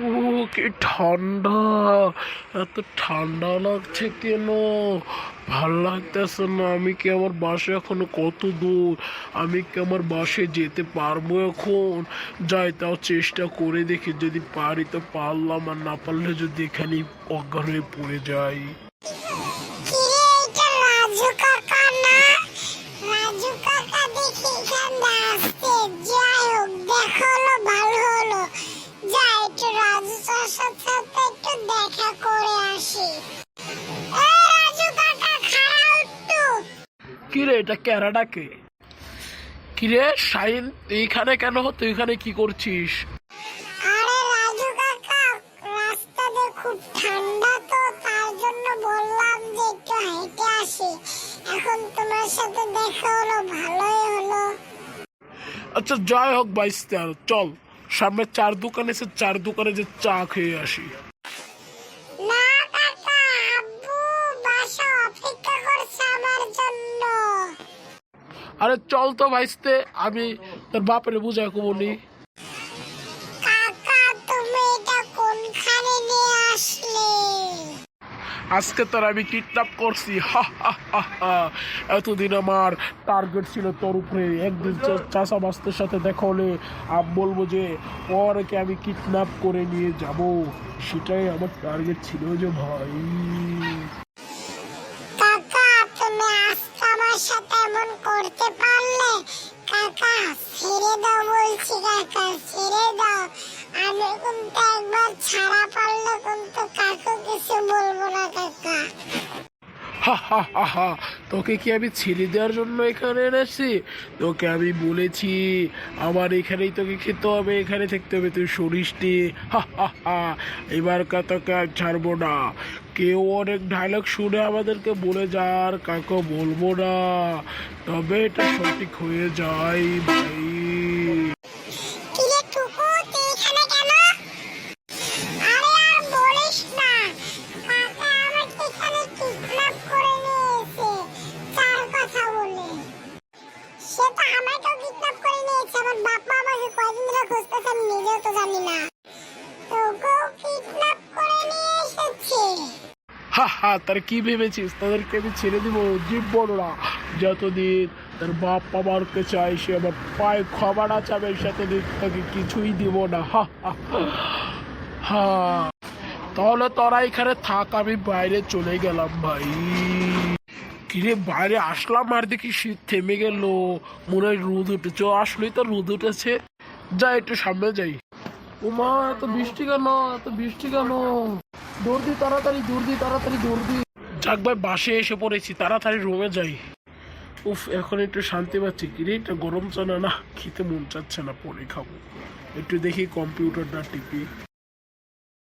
ও কি ঠান্ডা। এত ঠান্ডা লাগছে কেন? ভালো লাগতেছে না। আমি কি আমার বাসে এখনও কত দূর? আমি কি আমার বাসে যেতে পারব এখন? যাই, তাও চেষ্টা করে দেখি। যদি পারি তো পারলাম, আর না পারলে যদি এখানে অজ্ঞান হয়ে পড়ে যাই। একটু রাজু চাষার সাথে একটু দেখা করে আসি। কাকা খাড়া একটু। কিরে এটা শাইন তুই এখানে কেন? তুই এখানে কি করছিস? আরে রাজু কাকা রাস্তাতে খুব ঠান্ডা তো তার জন্য বললাম যে একটু হেঁটে আসি। এখন তোমার সাথে দেখা হলো ভালোই হলো। আচ্ছা যাই হোক বাইস্তার চল। সামনে চার দোকান এসে চার দোকানে যে চা খেয়ে আসি। আরে চল তো ভাইস্তে আমি তোর বাপরে বুঝাই বলি কাকা তুমি এটা কোনখানে নিয়ে আসলে? আজকে তোর আমি কিডন্যাপ করছি। এতদিন আমার টার্গেট ছিল তোর উপরে। একদিন চা- চাষা মাস্তের সাথে দেখা হলে আমি বলব যে ওরকে আমি কিডন্যাপ করে নিয়ে যাব। সেটাই আমার টার্গেট ছিল যে ভাই। কাকা, ছেড়ে দাও বলছি, কাকা, ছেড়ে দাও। আমি কিন্তু একবার ছাড়া পারলে কিন্তু কাকু কিছু বলব না, কাকা। তোকে কি আমি ছেড়ে দেওয়ার জন্য এখানে এনেছি? তোকে আমি বলেছি, আমার এখানেই তোকে খেতে হবে, এখানে থাকতে হবে, তুই হা এবার তোকে আর ছাড়বো না। কেউ অনেক ডায়লগ শুনে আমাদেরকে বলে যার কাকে বলব না। তবে এটা সঠিক হয়ে যায়, ভাই। আমার আমাকে কয়দিন ধরে নিজেও তো জানি না। হা হা, তার কি ভেবেছিস? তাদেরকে আমি ছেড়ে জীব যতদিন তার বাপ আমার পায়ে তাকে কিছুই দিব না। হা হা। তাহলে তোরা এখানে থাক, আমি বাইরে চলে গেলাম ভাই। কিরে বাইরে আসলাম আর দেখি শীত থেমে গেল। মনে হয় রোদ উঠেছে। আসলেই তো রোদ উঠেছে। যাই, একটু সামনে যাই। উমা এত বৃষ্টি কেন? এত বৃষ্টি কেন? দৌড় তাড়াতাড়ি, দৌড় দি তাড়াতাড়ি, দৌড় দি। যাক ভাই, বাসে এসে পড়েছি। তাড়াতাড়ি রুমে যাই। উফ, এখন একটু শান্তি পাচ্ছি। কিরে, এটা গরম চানা না, খেতে মন চাচ্ছে না, পরে খাব। একটু দেখি কম্পিউটারটা টিপি।